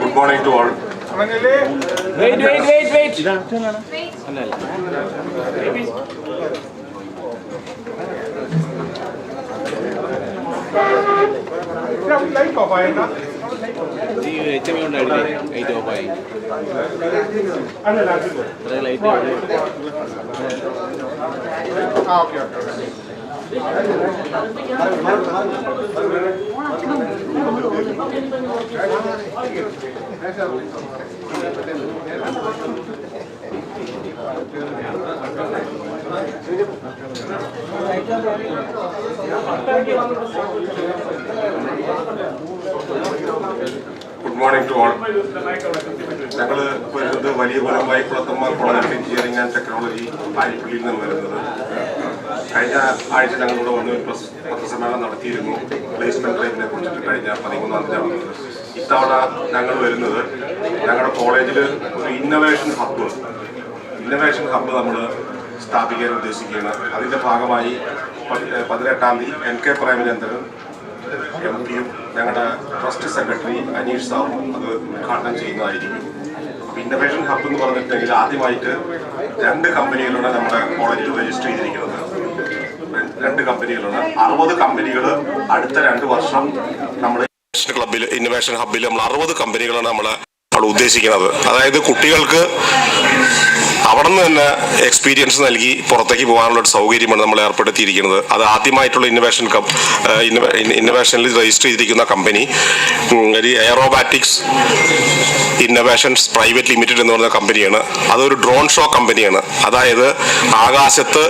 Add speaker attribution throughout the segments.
Speaker 1: Good morning to all
Speaker 2: wait wait wait wait ഈ H M ഉണ്ടായിട്ടില്ലേ light ഓഫായി ഇത്ര light
Speaker 1: good morning to all ഞങ്ങൾ ഇപ്പോൾ വലിയ കുലമായി കുളത്തമ്മ കോളേജ് എഞ്ചിനീയറിംഗ് ആൻഡ് ടെക്നോളജി ആലിപ്പള്ളിയിൽ നിന്ന് വരുന്നത്. കഴിഞ്ഞ ആഴ്ച ഞങ്ങളിവിടെ വന്ന് പത്രസമ്മേളനം നടത്തിയിരുന്നു. പ്ലേസ്മെന്റ് ഡ്രൈവിനെ കുറിച്ചിട്ട് കഴിഞ്ഞ പതിമൂന്നാം തീയതി ഇത്തവണ ഞങ്ങൾ വരുന്നത് ഞങ്ങളുടെ കോളേജിൽ ഒരു ഇന്നവേഷൻ ഹബ്ബ് ഇന്നവേഷൻ ഹബ്ബ് നമ്മൾ സ്ഥാപിക്കാൻ ഉദ്ദേശിക്കുകയാണ്. അതിന്റെ ഭാഗമായി പതി- പതിനെട്ടാം തീയതി എൻ കെ പ്രേമചന്ദ്രൻ എം പിയും ഞങ്ങളുടെ ട്രസ്റ്റ് സെക്രട്ടറി അനീഷ് സാറും അത് ഉദ്ഘാടനം ചെയ്യുന്നതായിരിക്കും. അപ്പോൾ ഇന്നോവേഷൻ ഹബ് എന്ന് പറഞ്ഞിട്ടുണ്ടെങ്കിൽ ആദ്യമായിട്ട് രണ്ട് കമ്പനികളുടെ നമ്മുടെ കോളേജിൽ രജിസ്റ്റർ ചെയ്തിരിക്കുന്നത് രണ്ട് കമ്പനികളുണ്ട്. അറുപത് കമ്പനികൾ അടുത്ത രണ്ട് വർഷം നമ്മൾ ക്ലബിൽ ഇന്നോവേഷൻ ഹബിൽ നമ്മൾ അറുപത് കമ്പനികളാണ് നമ്മൾ അവിടെ ഉദ്ദേശിക്കുന്നത്. അതായത് കുട്ടികൾക്ക് അവിടെ നിന്ന് തന്നെ എക്സ്പീരിയൻസ് നൽകി പുറത്തേക്ക് പോകാനുള്ള ഒരു സൗകര്യമാണ് നമ്മൾ ഏർപ്പെടുത്തിയിരിക്കുന്നത്. അത് ആദ്യമായിട്ടുള്ള ഇന്നോവേഷൻ ഇന്നവേഷനിൽ രജിസ്റ്റർ ചെയ്തിരിക്കുന്ന company aerobatics innovations private limited എന്ന് പറയുന്ന കമ്പനിയാണ് അതൊരു ഡ്രോൺ ഷോ കമ്പനിയാണ് അതായത് ആകാശത്ത്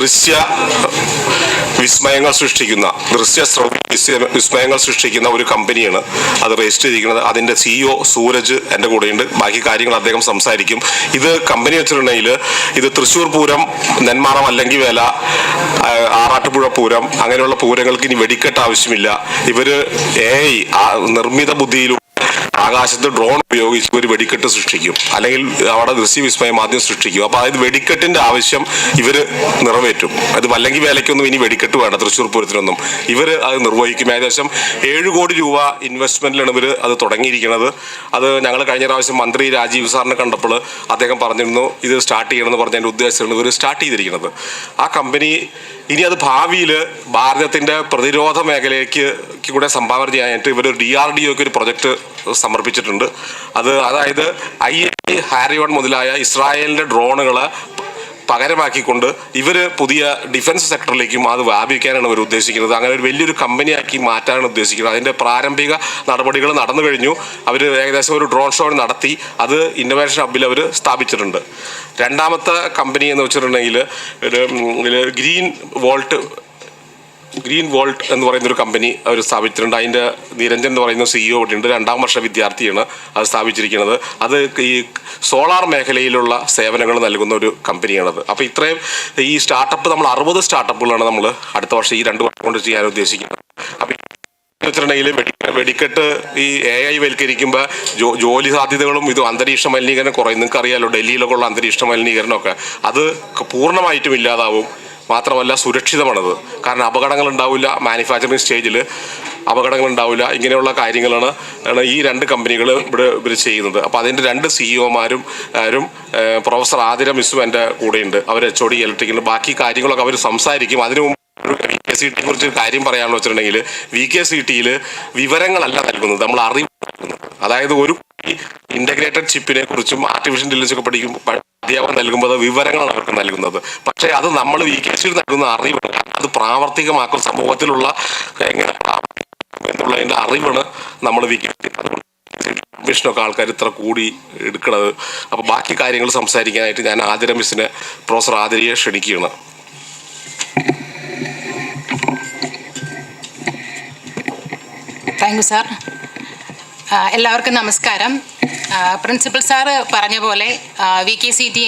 Speaker 1: ദൃശ്യ വിസ്മയങ്ങൾ സൃഷ്ടിക്കുന്ന ദൃശ്യ വിസ്മയങ്ങൾ സൃഷ്ടിക്കുന്ന ഒരു കമ്പനിയാണ് അത് രജിസ്റ്റർ ചെയ്തിരിക്കുന്നത്. അതിന്റെ സിഇഒ സൂരജ് എന്റെ കൂടെയുണ്ട്. ബാക്കി കാര്യങ്ങൾ അദ്ദേഹം സംസാരിക്കും. ഇത് കമ്പനി വെച്ചിട്ടുണ്ടെങ്കിൽ ഇത് തൃശ്ശൂർ പൂരം നെന്മാറം അല്ലെങ്കിൽ വേല ആറാട്ടുപുഴ പൂരം അങ്ങനെയുള്ള പൂരങ്ങൾക്ക് ഇനി വെടിക്കെട്ട് ആവശ്യമില്ല. ഇവർ ഏ നിർമ്മിത ബുദ്ധിയിലൂടെ ആകാശത്ത് ഡ്രോൺ ഉപയോഗിച്ച് ഒരു വെടിക്കെട്ട് സൃഷ്ടിക്കും. അല്ലെങ്കിൽ അവിടെ ദൃശ്യവിസ്മയം ആദ്യം സൃഷ്ടിക്കും. അപ്പൊ അതായത് വെടിക്കെട്ടിന്റെ ആവശ്യം ഇവർ നിറവേറ്റും. അത് വല്ലെങ്കിൽ വേലയ്ക്കൊന്നും ഇനി വെടിക്കെട്ട് വേണ്ട. തൃശ്ശൂർ പൂരത്തിനൊന്നും. ഇവർ അത് നിർവഹിക്കും. ഏകദേശം ഏഴ് കോടി രൂപ ഇൻവെസ്റ്റ്മെന്റിലാണ് ഇവർ അത് തുടങ്ങിയിരിക്കുന്നത്. അത് ഞങ്ങൾ കഴിഞ്ഞ പ്രാവശ്യം മന്ത്രി രാജീവ് സാറിനെ കണ്ടപ്പോൾ അദ്ദേഹം പറഞ്ഞിരുന്നു ഇത് സ്റ്റാർട്ട് ചെയ്യണമെന്ന് പറഞ്ഞതിന്റെ ഉദ്ദേശമാണ് ഇവർ സ്റ്റാർട്ട് ചെയ്തിരിക്കുന്നത്. ആ കമ്പനി ഇനി അത് ഭാവിയിൽ ഭാരതത്തിന്റെ പ്രതിരോധ മേഖലയ്ക്ക് കൂടെ സംഭാവന ചെയ്യാനായിട്ട് ഇവർ ഡി ആർ ഡി ഒക്ക് ഒരു പ്രൊജക്ട് സമർപ്പിച്ചിട്ടുണ്ട്. അത് അതായത് ഐ ഐ ഹാരിവൺ മുതലായ ഇസ്രായേലിന്റെ ഡ്രോണുകളെ പകരമാക്കിക്കൊണ്ട് ഇവർ പുതിയ ഡിഫൻസ് സെക്ടറിലേക്കും അത് വ്യാപിക്കാനാണ് ഇവർ ഉദ്ദേശിക്കുന്നത്. അങ്ങനെ ഒരു വലിയൊരു കമ്പനിയാക്കി മാറ്റാനാണ് ഉദ്ദേശിക്കുന്നത്. അതിന്റെ പ്രാരംഭിക നടപടികൾ നടന്നു കഴിഞ്ഞു. അവർ ഏകദേശം ഒരു ഡ്രോൺ ഷോ നടത്തി. അത് ഇന്നോവേഷൻ ഹബിൽ അവർ സ്ഥാപിച്ചിട്ടുണ്ട്. രണ്ടാമത്തെ കമ്പനി എന്ന് വെച്ചിട്ടുണ്ടെങ്കിൽ ഒരു ഗ്രീൻ വോൾട്ട് ഗ്രീൻ വോൾട്ട് എന്ന് പറയുന്ന ഒരു കമ്പനി അവർ സ്ഥാപിച്ചിട്ടുണ്ട്. അതിന്റെ നിരഞ്ജൻ എന്ന് പറയുന്ന സിഇഒ ഇവിടെ ഉണ്ട്. രണ്ടാം വർഷ വിദ്യാർത്ഥിയാണ് അത് സ്ഥാപിച്ചിരിക്കുന്നത്. അത് ഈ സോളാർ മേഖലയിലുള്ള സേവനങ്ങൾ നൽകുന്ന ഒരു കമ്പനിയാണത്. അപ്പോൾ ഇത്രയും ഈ സ്റ്റാർട്ടപ്പ് നമ്മൾ അറുപത് സ്റ്റാർട്ടപ്പുകളാണ് നമ്മൾ അടുത്ത വർഷം ഈ രണ്ട് വർഷം കൊണ്ട് ചെയ്യാൻ ഉദ്ദേശിക്കുന്നത്. വെടി- വെടിക്കെട്ട് ഈ എ ഐ വൽക്കരിക്കുമ്പോൾ ജോലി സാധ്യതകളും ഇത് അന്തരീക്ഷ മലിനീകരണം കുറയും. നിങ്ങൾക്ക് അറിയാലോ ഡൽഹിയിലൊക്കെ ഉള്ള അന്തരീക്ഷ മലിനീകരണമൊക്കെ. അത് പൂർണമായിട്ടും ഇല്ലാതാവും. മാത്രമല്ല സുരക്ഷിതമാണത്. കാരണം അപകടങ്ങൾ ഉണ്ടാവില്ല മാനുഫാക്ചറിങ് സ്റ്റേജിൽ അപകടങ്ങൾ ഉണ്ടാവില്ല ഇങ്ങനെയുള്ള കാര്യങ്ങളാണ് ഈ രണ്ട് കമ്പനികൾ ഇവിടെ ഇവർ ചെയ്യുന്നത്. അപ്പോൾ അതിന്റെ രണ്ട് സിഇഒമാരും ആരും ഏഹ്, പ്രൊഫസർ ആതിര മിസ്സും എന്റെ കൂടെയുണ്ട്. അവർ എച്ച് ഒ ഡി ഇലക്ട്രിക്കൽ ബാക്കി കാര്യങ്ങളൊക്കെ അവർ സംസാരിക്കും. അതിനു മുമ്പ് സി ടിയെ കുറിച്ച് കാര്യം പറയാമെന്ന് വെച്ചിട്ടുണ്ടെങ്കിൽ വി കെ സി ടിയിൽ വിവരങ്ങളല്ല നൽകുന്നത് നമ്മൾ അറിവ് അതായത് ഒരു ഇന്റഗ്രേറ്റഡ് ചിപ്പിനെ കുറിച്ചും ആർട്ടിഫിഷ്യൽ ഇന്റലിജൻസ് ഒക്കെ പഠിക്കും അധ്യാപനം നൽകുമ്പോൾ വിവരങ്ങളാണ് അവർക്ക് നൽകുന്നത്. പക്ഷേ അത് നമ്മൾ വി കെ സിയിൽ നൽകുന്ന അറിവ് അത് പ്രാവർത്തികമാക്കും സമൂഹത്തിലുള്ള എങ്ങനെ എന്നുള്ളതിന്റെ അറിവാണ് നമ്മൾ വി കെ സി മിഷനൊക്കെ ആൾക്കാർ ഇത്ര കൂടി എടുക്കണത്. അപ്പോൾ ബാക്കി കാര്യങ്ങൾ സംസാരിക്കാനായിട്ട് ഞാൻ ആതിര മിസ്സിനെ പ്രൊഫസർ ആതിരയെ ക്ഷണിക്കുകയാണ്.
Speaker 3: Thank you sir. എല്ലാവർക്കും നമസ്കാരം. പ്രിൻസിപ്പൽ സാർ പറഞ്ഞ പോലെ വി കെ സി ടി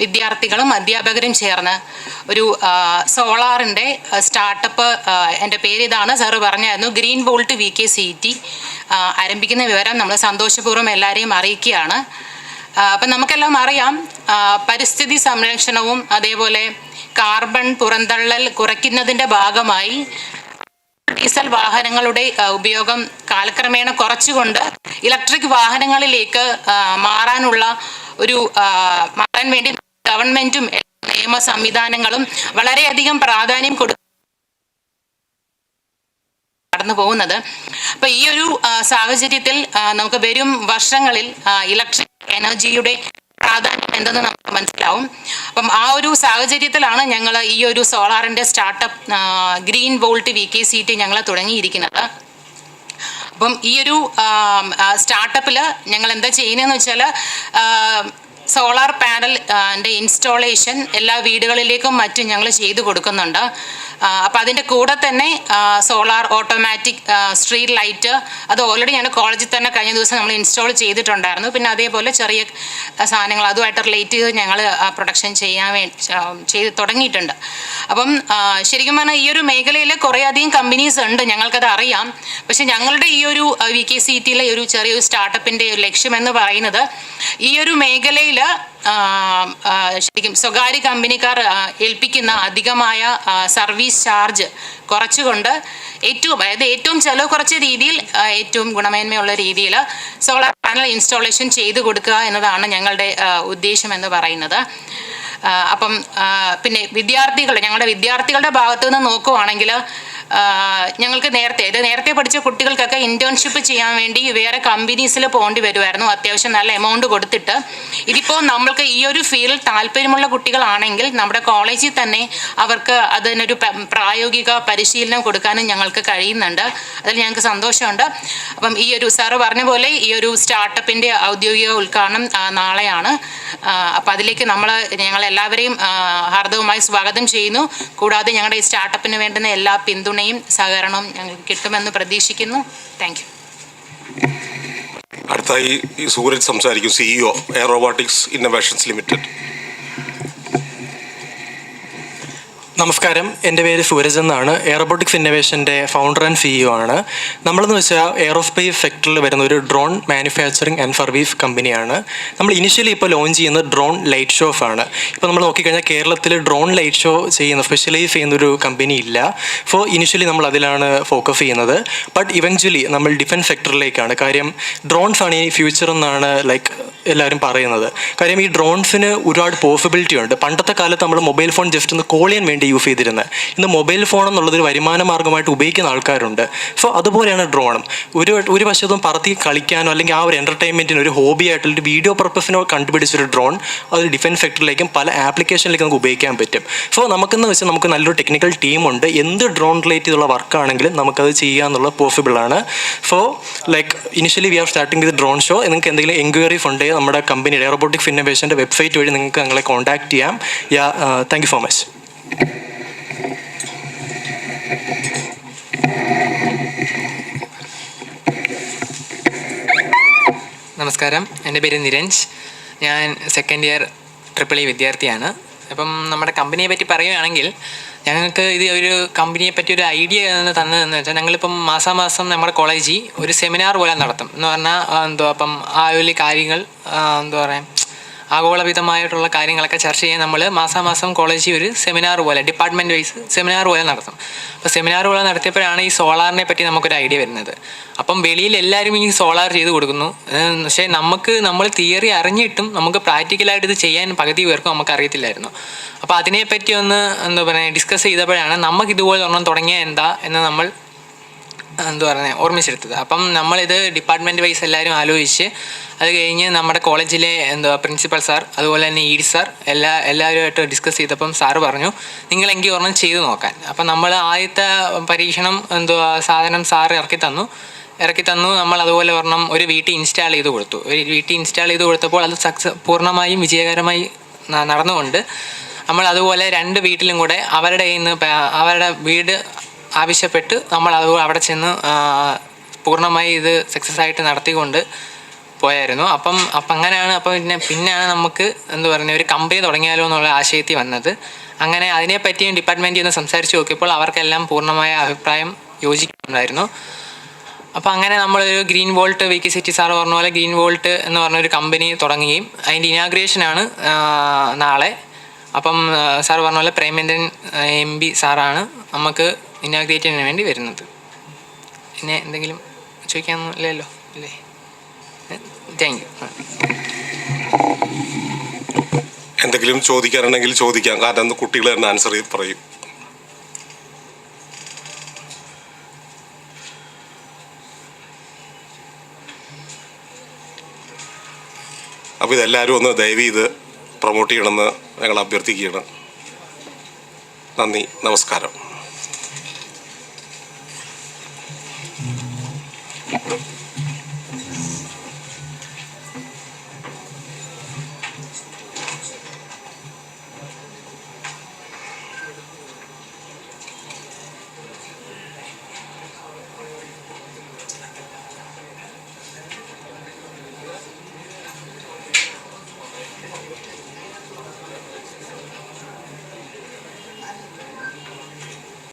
Speaker 3: വിദ്യാർത്ഥികളും അധ്യാപകരും ചേർന്ന് ഒരു സോളാറിന്റെ സ്റ്റാർട്ടപ്പ് എന്റെ പേര് ഇതാണ് സാറ് പറഞ്ഞായിരുന്നു. Green volt V K C T ആരംഭിക്കുന്ന വിവരം നമ്മൾ സന്തോഷപൂർവം എല്ലാവരെയും അറിയിക്കുകയാണ്. അപ്പം നമുക്കെല്ലാം അറിയാം പരിസ്ഥിതി സംരക്ഷണവും അതേപോലെ കാർബൺ പുറന്തള്ളൽ കുറയ്ക്കുന്നതിന്റെ ഭാഗമായി ഡീസൽ വാഹനങ്ങളുടെ ഉപയോഗം കാലക്രമേണ കുറച്ചുകൊണ്ട് ഇലക്ട്രിക് വാഹനങ്ങളിലേക്ക് മാറാനുള്ള ഒരു മാറാൻ വേണ്ടി ഗവൺമെന്റും നിയമ സംവിധാനങ്ങളും വളരെയധികം പ്രാധാന്യം കൊടുക്കും കടന്നു പോകുന്നത്. അപ്പൊ ഈ ഒരു സാഹചര്യത്തിൽ നമുക്ക് വരും വർഷങ്ങളിൽ ഇലക്ട്രിക് എനർജിയുടെ പ്രാധാന്യം എന്തെന്ന് നമുക്ക് മനസ്സിലാവും. അപ്പം ആ ഒരു സാഹചര്യത്തിലാണ് ഞങ്ങൾ ഈ ഒരു സോളാറിന്റെ startup green volt V K C T ഞങ്ങൾ തുടങ്ങിയിരിക്കുന്നത്. അപ്പം ഈ ഒരു സ്റ്റാർട്ടപ്പിൽ ഞങ്ങൾ എന്താ ചെയ്യുന്നതെന്ന് വെച്ചാൽ സോളാർ പാനൽ ഇൻസ്റ്റാളേഷൻ എല്ലാ വീടുകളിലേക്കും മറ്റും ഞങ്ങൾ ചെയ്തു കൊടുക്കുന്നുണ്ട്. അപ്പം അതിന്റെ കൂടെ തന്നെ സോളാർ ഓട്ടോമാറ്റിക് സ്ട്രീറ്റ് ലൈറ്റ് അത് ഓൾറെഡി ഞാൻ കോളേജിൽ തന്നെ കഴിഞ്ഞ ദിവസം നമ്മൾ ഇൻസ്റ്റാൾ ചെയ്തിട്ടുണ്ടായിരുന്നു. പിന്നെ അതേപോലെ ചെറിയ സാധനങ്ങൾ അതുമായിട്ട് റിലേറ്റ് ചെയ്ത് ഞങ്ങൾ പ്രൊഡക്ഷൻ ചെയ്യാൻ ചെയ്ത് തുടങ്ങിയിട്ടുണ്ട്. അപ്പം ശരിക്കും പറഞ്ഞാൽ ഈ ഒരു മേഖലയിൽ കുറേയധികം കമ്പനീസ് ഉണ്ട് ഞങ്ങൾക്കത് അറിയാം. പക്ഷെ ഞങ്ങളുടെ ഈ ഒരു വി കെ സി ടിയിലെ ഒരു ചെറിയൊരു സ്റ്റാർട്ടപ്പിന്റെ ഒരു ലക്ഷ്യം എന്ന് പറയുന്നത് ഈ ഒരു മേഖലയിൽ ശരിക്കും സ്വകാര്യ കമ്പനിക്കാർ ഏൽപ്പിക്കുന്ന അധികമായ സർവീസ് ചാർജ് കുറച്ചുകൊണ്ട് ഏറ്റവും അതായത് ഏറ്റവും ചെലവ് കുറച്ച രീതിയിൽ ഏറ്റവും ഗുണമേന്മയുള്ള രീതിയിൽ സോളാർ പാനൽ ഇൻസ്റ്റാളേഷൻ ചെയ്തു കൊടുക്കുക എന്നതാണ് ഞങ്ങളുടെ ഉദ്ദേശം എന്ന് പറയുന്നത്. അപ്പം പിന്നെ വിദ്യാർത്ഥികൾ ഞങ്ങളുടെ വിദ്യാർത്ഥികളുടെ ഭാഗത്തു നിന്ന് നോക്കുവാണെങ്കിൽ ഞങ്ങൾക്ക് നേരത്തെ ഇത് നേരത്തെ പഠിച്ച കുട്ടികൾക്കൊക്കെ ഇന്റേൺഷിപ്പ് ചെയ്യാൻ വേണ്ടി വേറെ കമ്പനീസിൽ പോകേണ്ടി വരുമായിരുന്നു അത്യാവശ്യം നല്ല എമൗണ്ട് കൊടുത്തിട്ട്. ഇതിപ്പോൾ നമ്മൾക്ക് ഈ ഒരു ഫീൽഡിൽ താല്പര്യമുള്ള കുട്ടികളാണെങ്കിൽ നമ്മുടെ കോളേജിൽ തന്നെ അവർക്ക് അതിനൊരു പ്രായോഗിക പരിശീലനം കൊടുക്കാനും ഞങ്ങൾക്ക് കഴിയുന്നുണ്ട്. അതിൽ ഞങ്ങൾക്ക് സന്തോഷമുണ്ട്. അപ്പം ഈ ഒരു സാറ് പറഞ്ഞ പോലെ ഈ ഒരു സ്റ്റാർട്ടപ്പിന്റെ ഔദ്യോഗിക ഉദ്ഘാടനം നാളെയാണ്. അപ്പം അതിലേക്ക് നമ്മൾ ഞങ്ങൾ എല്ലാവരെയും ഹാർദവുമായി സ്വാഗതം ചെയ്യുന്നു. കൂടാതെ ഞങ്ങളുടെ ഈ സ്റ്റാർട്ടപ്പിന് വേണ്ടുന്ന എല്ലാ പിന്തുണയും സഹകരണവും ഞങ്ങൾക്ക് കിട്ടുമെന്ന് പ്രതീക്ഷിക്കുന്നു. താങ്ക്
Speaker 1: അടുത്തായി സൂരജ് സംസാരിക്കും സിഇഒ എയറോബോട്ടിക്സ് ഇന്നോവേഷൻസ് ലിമിറ്റഡ്
Speaker 4: നമസ്കാരം. എന്റെ പേര് സൂരജ് എന്നാണ്. എയറോബോട്ടിക്സ് ഇന്നോവേഷന്റെ ഫൗണ്ടർ ആൻഡ് സിഇഒ ആണ്. നമ്മളെന്ന് വെച്ചാൽ എയറോസ്പേസ് സെക്ടറിൽ വരുന്ന ഒരു ഡ്രോൺ മാനുഫാക്ചറിങ് ആൻഡ് സർവീസ് കമ്പനിയാണ് നമ്മൾ ഇനിഷ്യലി ഇപ്പോൾ ലോഞ്ച് ചെയ്യുന്ന ഡ്രോൺ ലൈറ്റ് ഷോസ് ആണ്. ഇപ്പോൾ നമ്മൾ നോക്കിക്കഴിഞ്ഞാൽ കേരളത്തിൽ ഡ്രോൺ ലൈറ്റ് ഷോ ചെയ്യുന്ന സ്പെഷ്യലൈസ് ചെയ്യുന്ന ഒരു കമ്പനി ഇല്ല. സോ ഇനിഷ്യലി നമ്മൾ അതിലാണ് ഫോക്കസ് ചെയ്യുന്നത്. ബട്ട് ഇവഞ്ച്വലി നമ്മൾ ഡിഫൻസ് സെക്ടറിലേക്കാണ് കാര്യം ഡ്രോൺസ് ആണ് ഈ ഫ്യൂച്ചർ എന്നാണ് ലൈക്ക് എല്ലാവരും പറയുന്നത്. കാര്യം ഈ ഡ്രോൺസിന് ഒരുപാട് പോസിബിലിറ്റി ഉണ്ട്. പണ്ടത്തെ കാലത്ത് നമ്മൾ മൊബൈൽ ഫോൺ ജസ്റ്റ് ഒന്ന് കോൾ ചെയ്യാൻ വേണ്ടി യൂസ് ചെയ്തിരുന്നത്. ഇന്ന് മൊബൈൽ ഫോൺ എന്നുള്ളത് ഒരു വരുമാന മാർഗമായിട്ട് ഉപയോഗിക്കുന്ന ആൾക്കാരുണ്ട്. സോ അതുപോലെയാണ് ഡ്രോണും. ഒരു ഒരു വശത്തും പറത്തി കളിക്കാനോ അല്ലെങ്കിൽ ആ ഒരു എന്റർടൈൻമെന്റിന് ഒരു ഹോബി ആയിട്ടുള്ള ഒരു വീഡിയോ പർപ്പസിനോ കണ്ടുപിടിച്ചൊരു ഡ്രോൺ അത് ഡിഫൻസ് സെക്ടറിലേക്കും പല ആപ്ലിക്കേഷനിലേക്കും നമുക്ക് ഉപയോഗിക്കാൻ പറ്റും. സോ നമുക്കെന്ന് വെച്ചാൽ നമുക്ക് നല്ലൊരു ടെക്നിക്കൽ ടീമുണ്ട് എന്ത് ഡ്രോൺ റിലേറ്റ് ചെയ്തുള്ള വർക്കാണെങ്കിലും നമുക്കത് ചെയ്യാന്നുള്ളത് പോസിബിൾ ആണ്. So like initially we are starting with drone show നിങ്ങൾക്ക് എന്തെങ്കിലും എൻക്വയറീസ് ഉണ്ടെങ്കിൽ നമ്മുടെ കമ്പനിയുടെ റോബോട്ടിക്സ് ഇന്നോവേഷന്റെ വെബ്സൈറ്റ് വഴി നിങ്ങൾക്ക് ഞങ്ങളെ കോൺടാക്ട് ചെയ്യാം. Yeah thank you so much
Speaker 5: നമസ്കാരം. എന്റെ പേര് നിരഞ്ജ് ഞാൻ സെക്കൻഡ് ഇയർ ട്രിപ്പിൾ ഇ വിദ്യാർത്ഥിയാണ്. അപ്പം നമ്മുടെ കമ്പനിയെ പറ്റി പറയുകയാണെങ്കിൽ ഞങ്ങൾക്ക് ഇത് ഒരു കമ്പനിയെ പറ്റി ഒരു ഐഡിയ തന്നതെന്ന് വെച്ചാൽ ഞങ്ങളിപ്പം മാസാമാസം നമ്മുടെ കോളേജിൽ ഒരു സെമിനാർ പോലെ നടത്തും. എന്ന് പറഞ്ഞാൽ എന്തോ അപ്പം ആ ഒരു കാര്യങ്ങൾ എന്താ പറയുക ആഗോളവിധമായിട്ടുള്ള കാര്യങ്ങളൊക്കെ ചർച്ച ചെയ്യാൻ നമ്മൾ മാസാമാസം കോളേജിൽ ഒരു സെമിനാർ പോലെ ഡിപ്പാർട്ട്മെന്റ് വൈസ് സെമിനാർ പോലെ നടത്തും. അപ്പോൾ സെമിനാർ പോലെ നടത്തിയപ്പോഴാണ് ഈ സോളാറിനെ പറ്റി നമുക്കൊരു ഐഡിയ വരുന്നത്. അപ്പം വെളിയിൽ എല്ലാവരും ഈ സോളാർ ചെയ്ത് കൊടുക്കുന്നു. പക്ഷേ നമുക്ക് നമ്മൾ തിയറി അറിഞ്ഞിട്ടും നമുക്ക് പ്രാക്ടിക്കലായിട്ട് ഇത് ചെയ്യാൻ പകുതി പേർക്കും നമുക്ക് അറിയത്തില്ലായിരുന്നു അപ്പോൾ അതിനെപ്പറ്റി ഒന്ന് എന്താ പറയുക ഡിസ്കസ് ചെയ്തപ്പോഴാണ് നമുക്ക് ഇതുപോലെ ഒരെണ്ണം തുടങ്ങിയാൽ എന്താ എന്ന് നമ്മൾ എന്താ പറയുന്നത് ഓർമ്മിച്ചെടുത്തത്. അപ്പം നമ്മളിത് ഡിപ്പാർട്ട്മെന്റ് വൈസ് എല്ലാവരും ആലോചിച്ച് അത് കഴിഞ്ഞ് നമ്മുടെ കോളേജിലെ എന്താ പ്രിൻസിപ്പൽ സാർ അതുപോലെ തന്നെ ഇ ഡി സാർ എല്ലാ എല്ലാവരുമായിട്ട് ഡിസ്കസ് ചെയ്തപ്പം സാറ് പറഞ്ഞു നിങ്ങളെങ്കിൽ ഒരെണ്ണം ചെയ്ത് നോക്കാൻ. അപ്പം നമ്മൾ ആദ്യത്തെ പരീക്ഷണം എന്തുവാ സാധനം സാറ് ഇറക്കി തന്നു. ഇറക്കി തന്നു നമ്മൾ അതുപോലെ ഒരെണ്ണം ഒരു വീട്ടിൽ ഇൻസ്റ്റാൾ ചെയ്ത് കൊടുത്തു. ഒരു വീട്ടിൽ ഇൻസ്റ്റാൾ ചെയ്ത് കൊടുത്തപ്പോൾ അത് സക്സസ് പൂർണമായും വിജയകരമായി നടന്നുകൊണ്ട് നമ്മൾ അതുപോലെ രണ്ട് വീട്ടിലും കൂടെ അവരുടെ നിന്ന് അവരുടെ വീട് ആവശ്യപ്പെട്ട് നമ്മൾ അത് അവിടെ ചെന്ന് പൂർണമായി ഇത് സക്സസ് ആയിട്ട് നടത്തിക്കൊണ്ട് പോയായിരുന്നു. അപ്പം അപ്പം അങ്ങനെയാണ് അപ്പം പിന്നെ പിന്നെയാണ് നമുക്ക് എന്ന് പറഞ്ഞ ഒരു കമ്പനി തുടങ്ങിയാലോ എന്നുള്ള ആശയത്തിൽ വന്നത്. അങ്ങനെ അതിനെപ്പറ്റിയും ഡിപ്പാർട്ട്മെന്റിൽ നിന്ന് സംസാരിച്ച് നോക്കിയപ്പോൾ അവർക്കെല്ലാം പൂർണമായ അഭിപ്രായം യോജിക്കുന്നുണ്ടായിരുന്നു. അപ്പോൾ അങ്ങനെ നമ്മളൊരു green volt V K city sir പറഞ്ഞ പോലെ ഗ്രീൻ വോൾട്ട് എന്ന് പറഞ്ഞൊരു കമ്പനി തുടങ്ങുകയും അതിന്റെ ഇനാഗ്രേഷനാണ് നാളെ. അപ്പം സാർ പറഞ്ഞ പോലെ പ്രേമേന്ദ്രൻ എം പി സാറാണ്. നമുക്ക് ഇനാഗ്രേറ്റ് ചെയ്യാൻ വേണ്ടി വരുന്നത്. പിന്നെ എന്തെങ്കിലും ചോദിക്കാനൊന്നും ഇല്ലല്ലോ അല്ലേ താങ്ക്
Speaker 1: എന്തെങ്കിലും ചോദിക്കാനുണ്ടെങ്കിൽ ചോദിക്കാം. കാരണം കുട്ടികൾ തന്നെ ആൻസർ ചെയ്ത് പറയും. അപ്പോൾ ഇതെല്ലാവരും ഒന്ന് ദയവ് ചെയ്ത് പ്രൊമോട്ട് ചെയ്യണമെന്ന് ഞങ്ങൾ അഭ്യർത്ഥിക്കുകയാണ്. നന്ദി നമസ്കാരം.